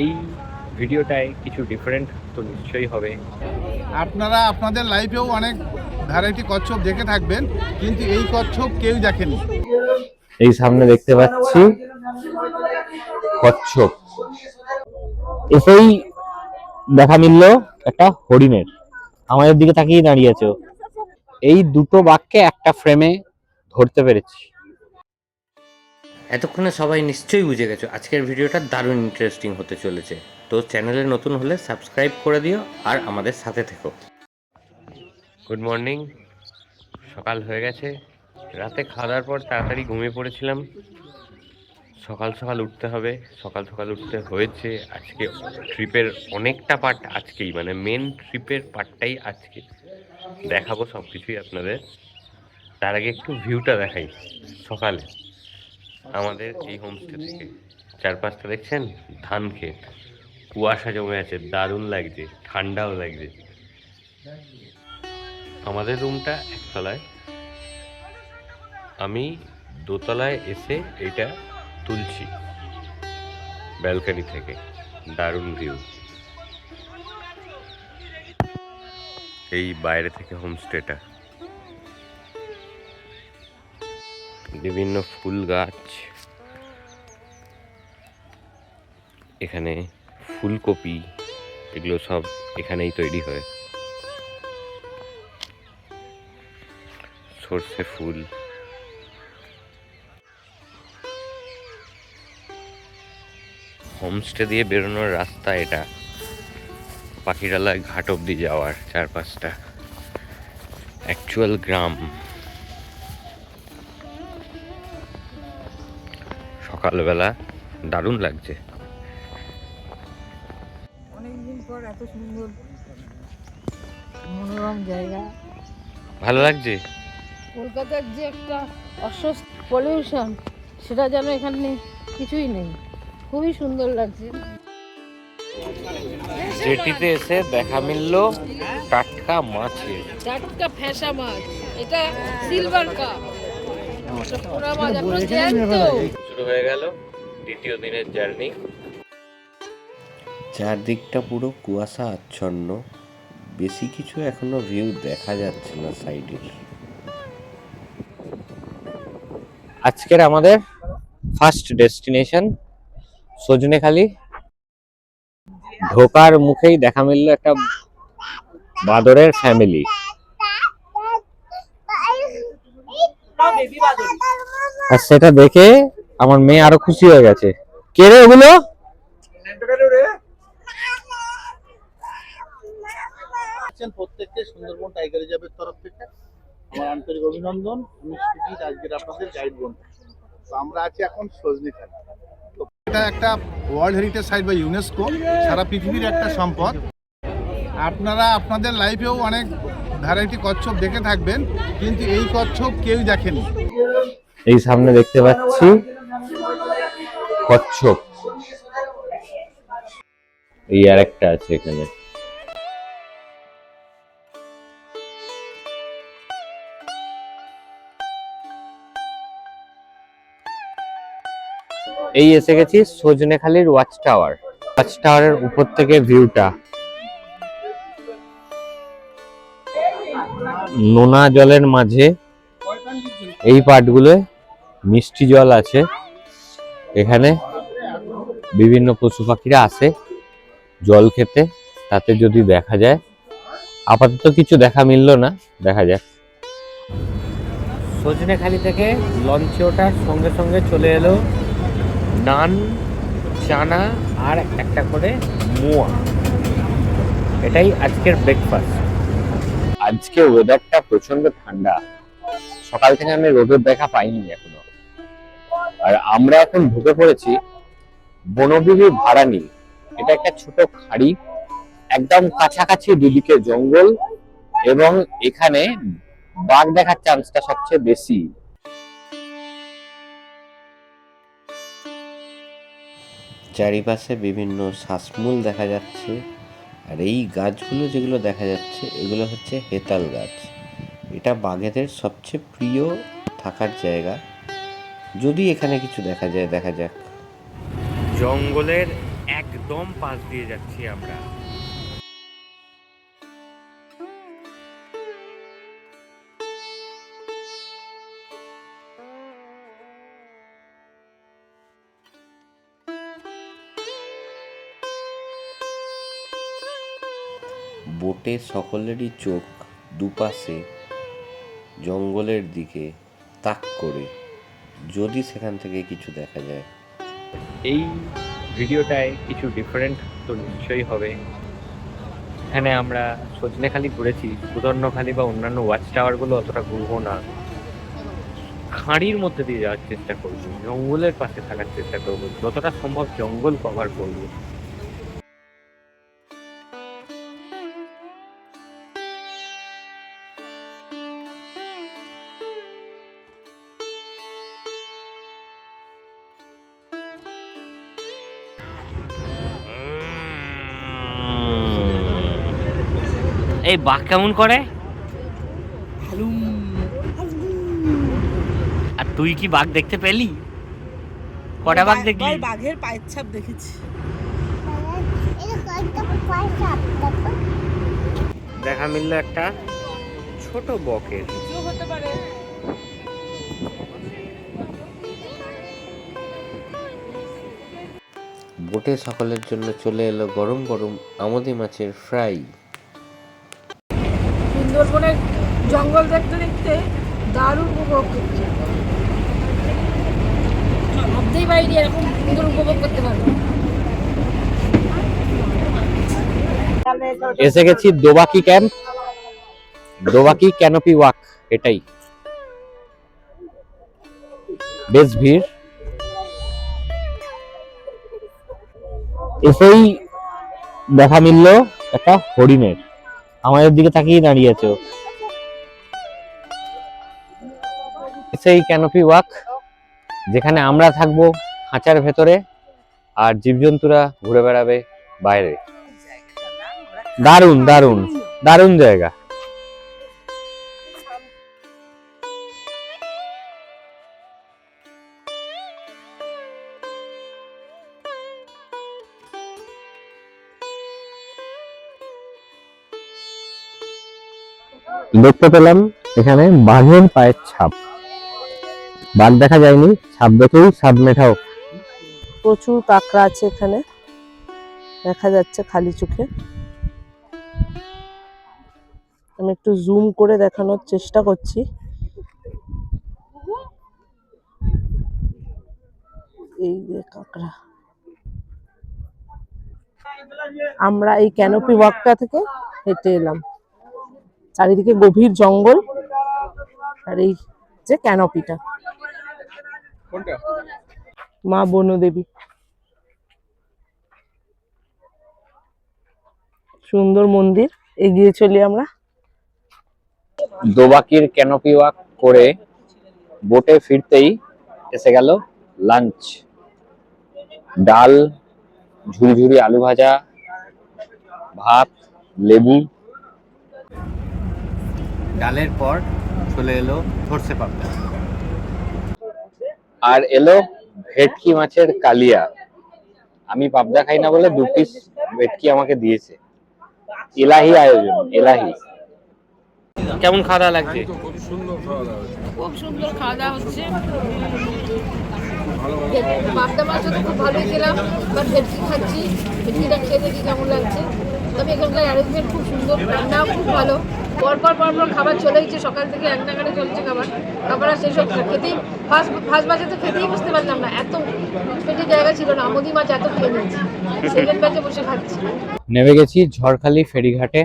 এই ভিডিওটায় কিছু ডিফারেন্ট তো নিশ্চয়ই হবে। আপনারা আপনাদের লাইফেও অনেক ভ্যারাইটি কচ্ছপ দেখে থাকবেন কিন্তু এই কচ্ছপ কেউ দেখেনি। এই সামনে দেখতে পাচ্ছি কচ্ছপ। এসেই দেখা মিলল একটা হরিণের। আমাদের দিকে তাকিয়ে দাঁড়িয়ে আছে এই দুটো বাক্যে একটা ফ্রেমে ধরতে পেরেছি। এতক্ষণে সবাই নিশ্চয়ই বুঝে গেছো, আজকের ভিডিওটা দারুণ ইন্টারেস্টিং হতে চলেছে। তো চ্যানেলে নতুন হলে সাবস্ক্রাইব করে দিও আর আমাদের সাথে থেকো। গুড মর্নিং সকাল হয়ে গেছে। রাতে খাওয়া দাওয়ার পর তাড়াতাড়ি ঘুমিয়ে পড়েছিলাম। সকাল সকাল উঠতে হবে। সকাল সকাল উঠতে হয়েছে। আজকে ট্রিপের অনেকটা পার্ট আজকেই মানে মেন ট্রিপের পার্টটাই আজকে। দেখাবো সব কিছুই আপনাদের। তার আগে একটু ভিউটা দেখাই সকালে। আমাদের এই হোমস্টে থেকে চারপাশটা দেখছেন? ধান ক্ষেত। কুয়াশা জমে আছে, দারুণ লাগছে, ঠান্ডাও লাগছে। আমাদের রুমটা একতলায়। আমি দোতলায় এসে এটা তুলছি, ব্যালকনি থেকে। দারুণ ভিউ। এই বাইরে থেকে হোমস্টেটা। বিভিন্ন ফুল গাছ। এখানে ফুলকপি, এগুলো সব এখানেই তৈরি হয়। সর্ষে ফুল। হোমস্টে দিয়ে বেরোনোর রাস্তা এটা। পাখিরালয় ঘাট অবধি যাওয়ার চারপাশটা। অ্যাকচুয়াল গ্রাম। সকালবেলা দারুণ লাগছে। অনেকদিন পর এত সুন্দর মনোরম জায়গা। ভালো লাগছে? কলকাতার যে একটা অস্বস্ಥ পলিউশন সেটা যেন এখানে কিছুই নেই। খুবই সুন্দর লাগছে। জেটিতে এসে দেখা মিলল টাটকা মাছের টাটকা ফ্যাসা মাছ। এটা সিলভার কাপ পোড়া মাছ এখনও জ্যান্ত শুরু হয়ে গেল দ্বিতীয় দিনের জার্নি চারদিকটা পুরো কুয়াশা আচ্ছন্ন। বেশি কিছু এখনও ভিউ দেখা যাচ্ছে না সাইডের আজকের আমাদের ফার্স্ট ডেস্টিনেশন সজনেখালি। ঢোকার মুখেই দেখা মিলল একটা বাদরের ফ্যামিলি আর সেটা দেখে আমার মেয়ে আরও খুশি হয়ে গেছে। কে রে ওগুলো? আছেন প্রত্যেককে সুন্দরবন টাইগার রিজার্ভের তরফ থেকে। আমার আন্তরিক অভিনন্দন। আমি সুজিত আজকের আপনাদের গাইড বন্ধু। তো আমরা আছি এখন সজনি খেলা এটা একটা ওয়ার্ল্ড হেরিটেজ সাইট বা ইউনেস্কো সারা পৃথিবীর একটা সম্পদ। আপনারা আপনাদের লাইফেও অনেক ভ্যারাইটি কচ্ছপ দেখে থাকবেন, কিন্তু এই কচ্ছপ কেউ দেখেনি। এই সামনে দেখতে পাচ্ছি কচ্ছপ। এই আর একটা আছে এখানে। এই এসে গেছি সজনেখালির ওয়াচ টাওয়ার ওয়াচ টাওয়ারের উপর থেকে ভিউটা নোনা জলের মাঝে এই পার্টগুলোয় মিষ্টি জল আছে। এখানে বিভিন্ন পশু পাখিরা আসে জল খেতে, তাতে যদি দেখা যায়। আপাতত কিছু দেখা মিললো না, দেখা যাক। সজনেখালি থেকে লঞ্চে ওঠার সঙ্গে সঙ্গে চলে এলো নান, চানা আর একটা করে মোয়া। এটাই আজকের ব্রেকফাস্ট আজকে ওয়েদারটা প্রচণ্ড ঠান্ডা। সকাল থেকে আমি রোদের দেখা পাইনি এখনও। আর আমরা এখন ঢুকে পড়েছি বনবিবি ভাড়ানি। এটা একটা ছোট খাড়ি, একদম কাছাকাছি দুদিকে জঙ্গল এবং এখানে বাঘ দেখার চান্সটা সবচেয়ে বেশি। চারিপাশে বিভিন্ন শ্বাসমূল দেখা যাচ্ছে। আর এই গাছগুলো যেগুলো দেখা যাচ্ছে, এগুলো হচ্ছে হেতাল গাছ। এটা বাঘেদের সবচেয়ে প্রিয় থাকার জায়গা। যদি এখানে কিছু দেখা যায়, দেখা যাক। জঙ্গলের একদম পাশ দিয়ে যাচ্ছি আমরা। বোটে সকলেরই চোখ দুপাশে জঙ্গলের দিকে তাক করে যদি সেখান থেকে কিছু দেখা যায়। এই ভিডিওটায় কিছু ডিফারেন্ট তো নিশ্চয়ই হবে। এখানে আমরা সজনেখালি ঘুরেছি সুদর্ণখালি বা অন্যান্য ওয়াচ টাওয়ারগুলো অতটা ঘুরবো না। খাঁড়ির মধ্যে দিয়ে যাওয়ার চেষ্টা করব, জঙ্গলের পাশে থাকার চেষ্টা করব, যতটা সম্ভব জঙ্গল কভার করব। এই বাঘ কেমন করে? আর তুই কি বাঘ দেখতে পেলি? কটা বাঘ দেখলি? বাঘের পায়ের ছাপ দেখেছি। দেখা মিললো একটা ছোট বকের। হতে পারে। বোটে সকলের জন্য চলে এলো গরম গরম আমোদি মাছের ফ্রাই। সুন্দরবনের জঙ্গল দেখতে দেখতে দারুণ উপভোগ করছি ভাবতেই পারিনি এরকম সুন্দর উপভোগ করতে পারব। এসে গেছি Dobaki camp. Dobaki canopy walk, এটাই। বেশ ভিড়। এসেই দেখা মিললো একটা হরিণের। আমাদের দিকে তাকিয়ে দাঁড়িয়ে আছে। সেই ক্যানোপি ওয়াক যেখানে আমরা থাকব খাঁচার ভেতরে আর জীবজন্তুরা ঘুরে বেড়াবে বাইরে। দারুণ দারুণ দারুণ জায়গা। দেখতে পেলাম এখানে বাঘের পায়ের ছাপ। বাঘ দেখা যায়নি, ছাপ দেখেই সাপ মেটাও। প্রচুর কাঁকড়া আছে এখানে। দেখা যাচ্ছে খালি চোখে। আমি একটু জুম করে দেখানোর চেষ্টা করছি। এই যে কাঁকড়া। আমরা এই ক্যানোপি ওয়াকটা থেকে হেঁটে এলাম। চারিদিকে গভীর জঙ্গল আর এই যে ক্যানোপিটা। মা বনদেবী। সুন্দর মন্দির এগিয়ে চলি আমরা। দোবাকির ক্যানোপি ওয়াক করে বোটে ফিরতেই এসে গেল লাঞ্চ। ডাল ঝুরঝুরি আলু ভাজা ভাত লেবু ডালের পর চলে এলো সর্ষে পাবদা। আর এলো ভেটকি মাছের কালিয়া। আমি পাবদা খাই না বলে দু পিস ভেটকি আমাকে দিয়েছে। এলাহি আয়োজন এলাহি। কেমন খাওয়া দাওয়া লাগছে খুব সুন্দর খাওয়া দাওয়া হচ্ছে। পাবদা মাছও তো খুব ভালোই খেলাম বাট ভেটকি খাচ্ছি। ভেটকিটা খেয়ে দেখি কেমন লাগছে। তবে এখানকার অ্যারেঞ্জমেন্ট খুব সুন্দর, রান্নাও খুব ভালো। পরপর পরপর খাবার চলে গেছে সকাল থেকে এক নাগারে চলছে খাবার। খাবার আর সেসব খেতেই ফার্স্ট ফার্স্ট বাজে তো খেতেই বুঝতে পারলাম না, এত পেটে জায়গা ছিল না, আমদি মাছ এত খেয়ে নিয়েছি। সেকেন্ড ব্যাচে বসে খাচ্ছি। নেমে গেছি ঝড়খালি ফেরিঘাটে।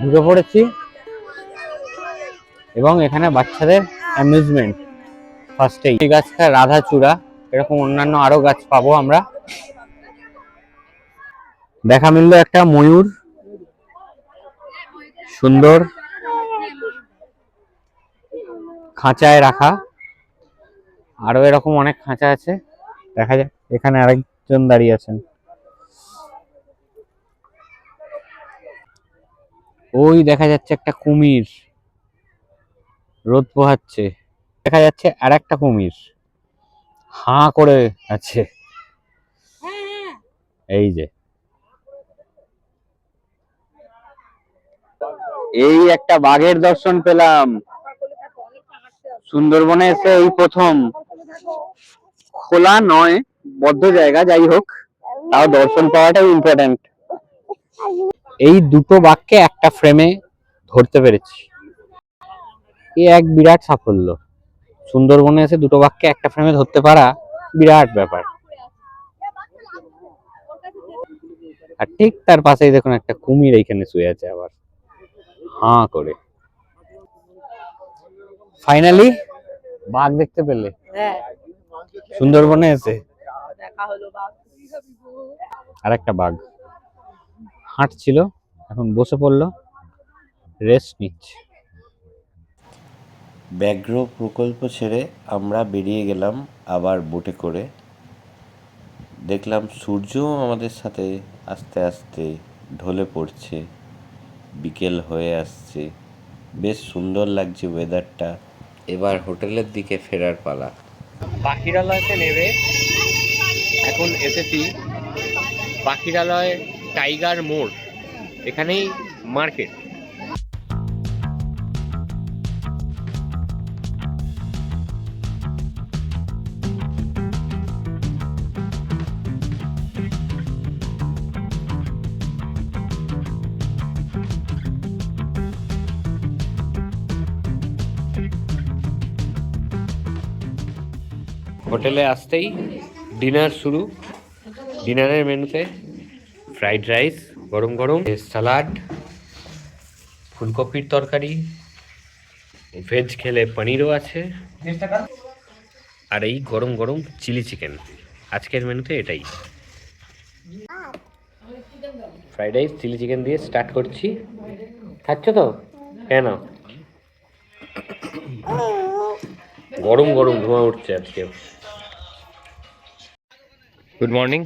ঢুকে পড়েছি। এবং এখানে বাচ্চাদের অ্যামিউজমেন্ট ফার্স্টেই গাছটা রাধাচূড়া। এরকম অন্যান্য আরও গাছ পাবো আমরা। দেখা মিললো একটা ময়ূর। সুন্দর। খাঁচায় রাখা। আরও এরকম অনেক খাঁচা আছে। দেখা যাক, এখানে আরেকজন দাঁড়িয়ে আছেন। ওই দেখা যাচ্ছে একটা কুমির। রোদ পোহাচ্ছে। দেখা যাচ্ছে আর একটা কুমির। হাঁ করে আছে। এই যে। এই একটা বাঘের দর্শন পেলাম। সুন্দরবনে এসে এই প্রথম। খোলা নয়, বদ্ধ জায়গা, যাই হোক, তাও দর্শন পাওয়াটাই ইম্পর্টেন্ট এই দুটো বাঘকে একটা ফ্রেমে ধরতে পেরেছি। এ এক বিরাট সাফল্য। সুন্দরবনে এসে দুটো বাঘকে একটা ফ্রেমে ধরতে পারা বিরাট ব্যাপার। আর ঠিক তার পাশেই দেখুন একটা কুমির এইখানে শুয়ে আছে আবার। হাঁ করে। ফাইনালি বাঘ দেখতে পেলে। সুন্দরবনে এসে। আর একটা বাঘ। হাঁটছিল এখন বসে পড়ল। রেস্ট নিচ্ছে। ব্যাঘ্র প্রকল্প ছেড়ে আমরা বেরিয়ে গেলাম আবার বোটে করে। দেখলাম সূর্যও আমাদের সাথে আস্তে আস্তে ঢলে পড়ছে, বিকেল হয়ে আসছে। বেশ সুন্দর লাগছে ওয়েদারটা এবার হোটেলের দিকে ফেরার পালা। পাখিরালয়তে নেবে এখন এসেছি পাখিরালয় টাইগার মোড়, এখানেই মার্কেট। হোটেলে আসতেই ডিনার শুরু। ডিনারের মেনুতে ফ্রাইড রাইস, গরম গরম সালাড, ফুলকপির তরকারি, ভেজ খেলে পনিরও আছে। আর এই গরম গরম চিলি চিকেন। আজকের মেনুতে এটাই। ফ্রাইড রাইস, চিলি চিকেন দিয়ে স্টার্ট করছি। খাচ্ছ তো? কেন গরম গরম ধোঁয়া উঠছে আজকে। গুড মর্নিং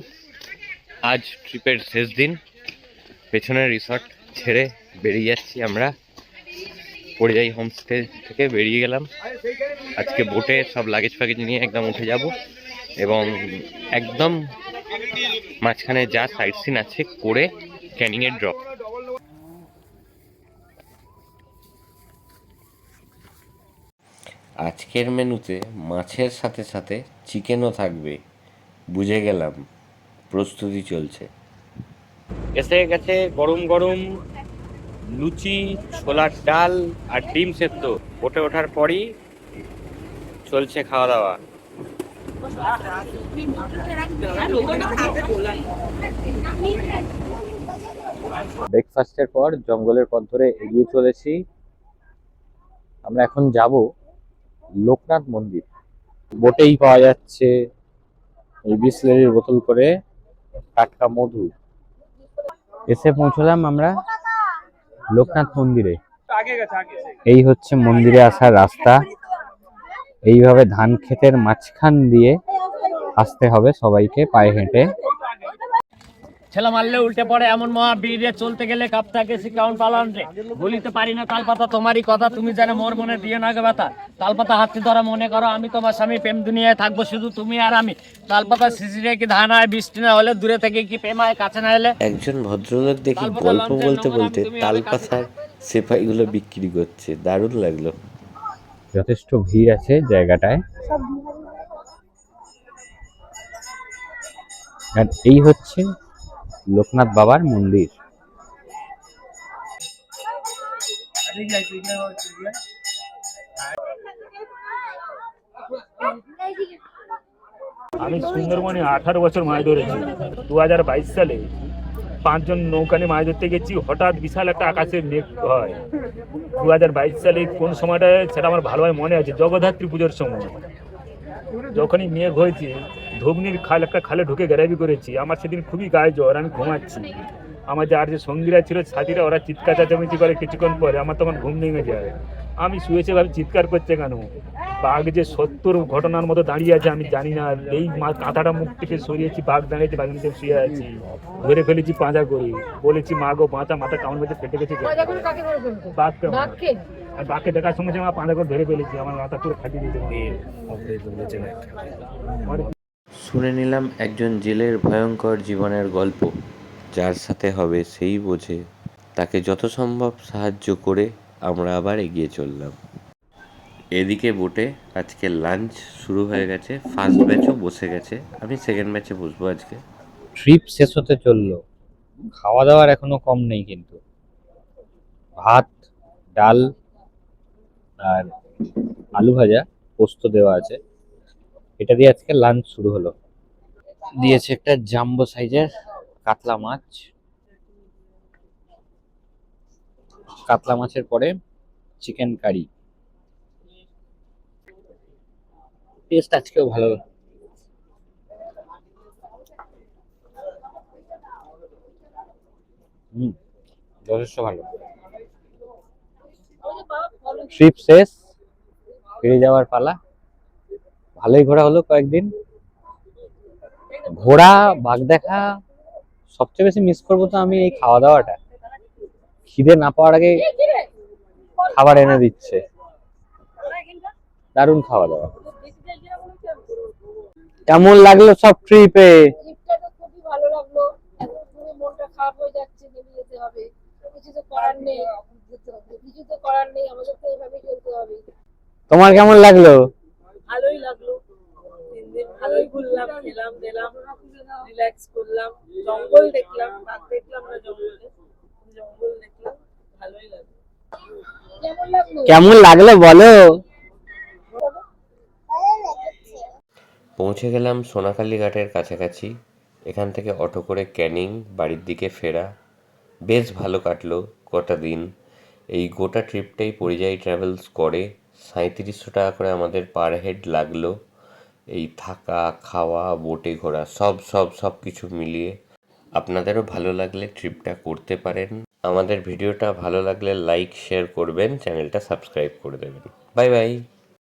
আজ ট্রিপের শেষ দিন। পেছনের রিসর্ট ছেড়ে বেরিয়ে যাচ্ছি আমরা। পরিযায়ী হোমস্টে থেকে বেরিয়ে গেলাম। আজকে বোটে সব লাগেজ ফ্যাগেজ নিয়ে একদম উঠে যাব। এবং একদম মাঝখানে যা সাইট সিন আছে করে ক্যানিংয়ে ড্রপ আজকের মেনুতে মাছের সাথে সাথে চিকেনও থাকবে। বুঝে গেলাম প্রস্তুতি চলছে। এসে গেছে গরম গরম লুচি ছোলার ডাল আর ডিম সেদ্ধ। ওঠে ওঠার পরই চলছে খাওয়া দাওয়া। ব্রেকফাস্টের পর জঙ্গলের পথ ধরে এগিয়ে চলেছি। আমরা এখন যাব লোকনাথ মন্দির। বোটেই পাওয়া যাচ্ছে। এই বিসলেরির বোতল করে টাটকা মধু। এসে পৌঁছলাম আমরা লোকনাথ মন্দিরে। এই হচ্ছে মন্দিরে আসার রাস্তা। এইভাবে ধান ক্ষেতের মাঝখান দিয়ে আসতে হবে সবাইকে পায়ে হেঁটে। ছেলে মারলে উল্টে পড়ে এমন মহাবীরে চলতে গেলে কাপটাকে শিকাউন পালন রে। বলিতে পারি না তালপাতা তোমারই কথা তুমি জানো মোর মনে দিয়ে না গে ব্যথা। তালপাতা হাতে ধরা মনে করো আমি তোমার স্বামী প্রেম দুনিয়ায় থাকব শুধু তুমি আর আমি। তালপাতা শিশিরে কি ধান হয় বৃষ্টি না হলে দূরে থেকে কি প্রেম হয় কাছে না এলে? একজন ভদ্রলোক দেখি গল্প বলতে বলতে তালপাতার সেপাইগুলো বিক্রি করছে। দারুণ লাগল। যথেষ্ট ভিড় আছে জায়গাটায়। আর এই হচ্ছে লোকনাথ বাবার মন্দির। আমি সুন্দরবনে আঠারো বছর মাছ ধরেছি। দু হাজার বাইশ সালে পাঁচজন নৌকানে মাছ ধরতে গেছি, হঠাৎ বিশাল একটা আকাশে মেঘ হয়। দু হাজার বাইশ সালে কোন সময়টায় সেটা আমার ভালোভাবে মনে আছে? জগদ্ধাত্রী পুজোর সময়। যখনই মেঘ হয়েছে ধুবনির খাল একটা খালে ঢুকে গ্যারাবি করেছি, আমার সেদিন খুবই গায়ে জ্বর, আমি ঘুমাচ্ছি। আমার যে আর যে সঙ্গীরা ছিল, সাথীরা, ওরা চিৎকার, চাচামিচি করে কিছুক্ষণ পরে, আমার তখন ঘুম নেমে যায়। আমি শুয়েছে ভাবে চিৎকার করছে কেন? বাঘ যে সত্তর ঘটনার মতো দাঁড়িয়ে আছে আমি জানি না। এই কাঁথাটা মুখ থেকে সরিয়েছি বাঘ দাঁড়িয়েছে বাঘের নিচে শুয়ে আছি। ধরে ফেলেছি পাঁজা করে। বলেছি মা গো বাঁচা মাথা কামড় মেঝে ফেটে গেছে বাঘকে আমার। আর বাঘকে দেখার সঙ্গে আমার পাঁজা করে ধরে ফেলেছি। আমার মাথা পুরো ফাটিয়ে দিয়েছে। শুনে নিলাম একজন জেলের ভয়ঙ্কর জীবনের গল্প। যার সাথে হবে সেই বোঝে তাকে যত সম্ভব সাহায্য করে আমরা আবার এগিয়ে চললাম। এদিকে বোটে আজকে লাঞ্চ শুরু হয়ে গেছে ফার্স্ট ব্যাচও বসে গেছে। আমি সেকেন্ড ব্যাচে বসবো আজকে। ট্রিপ শেষ হতে চলল। খাওয়া দাওয়ার এখনও কম নেই কিন্তু। ভাত ডাল আর আলু ভাজা পোস্ত দেওয়া আছে। এটা দিয়ে আজকে লাঞ্চ শুরু হলো। দিয়েছে একটা জাম্বো সাইজের কাতলা মাছ। কাতলা মাছের পরে চিকেন কারি টেস্ট আজকেও ভালো। হুম, যথেষ্ট ভালো। ট্রিপ শেষ ফিরে যাওয়ার পালা। ভালোই ঘোরা হলো কয়েকদিন। ঘোরা বাঘ দেখা সবচেয়ে বেশি মিস করব তো আমি এই খাওয়া দাওয়াটা খিদে না পাওয়ার আগে খাবার এনে দিচ্ছে। দারুণ খাওয়া দাওয়া। কেমন লাগল সব ট্রিপে ট্রিপটা তো খুবই ভালো লাগল। মনটা খারাপ হয়ে যাচ্ছে যেতে হবে। কিছু তো করার নেই। কিছু তো করার নেই। আমাদের তো এইভাবে চলতে হবে। তোমার কেমন লাগল? ভালোই লাগল। তিন দিন ভালোই ঘুরলাম খেলাম দিলাম রিল্যাক্স করলাম। জঙ্গল দেখলাম দেখলাম না জঙ্গলে। কেমন লাগল? বলো। পৌঁছে গেলাম সোনাখালী ঘাটের কাছাকাছি। এখান থেকে অটো করে ক্যানিং বাড়ির দিকে ফেরা। বেশ ভালো কাটলো কটা দিন। এই গোটা ট্রিপটাই পরিযায়ী ট্রাভেলস করে। সাঁত্রিশশো টাকা করে আমাদের পার হেড লাগল। এই থাকা খাওয়া বোটে ঘোরা সব সব সব কিছু মিলিয়ে আপনাদেরও ভালো লাগলে ট্রিপটা করতে পারেন। আমাদের ভিডিওটা ভালো লাগলে লাইক শেয়ার করবেন চ্যানেলটা সাবস্ক্রাইব করে দেবেন। Bye bye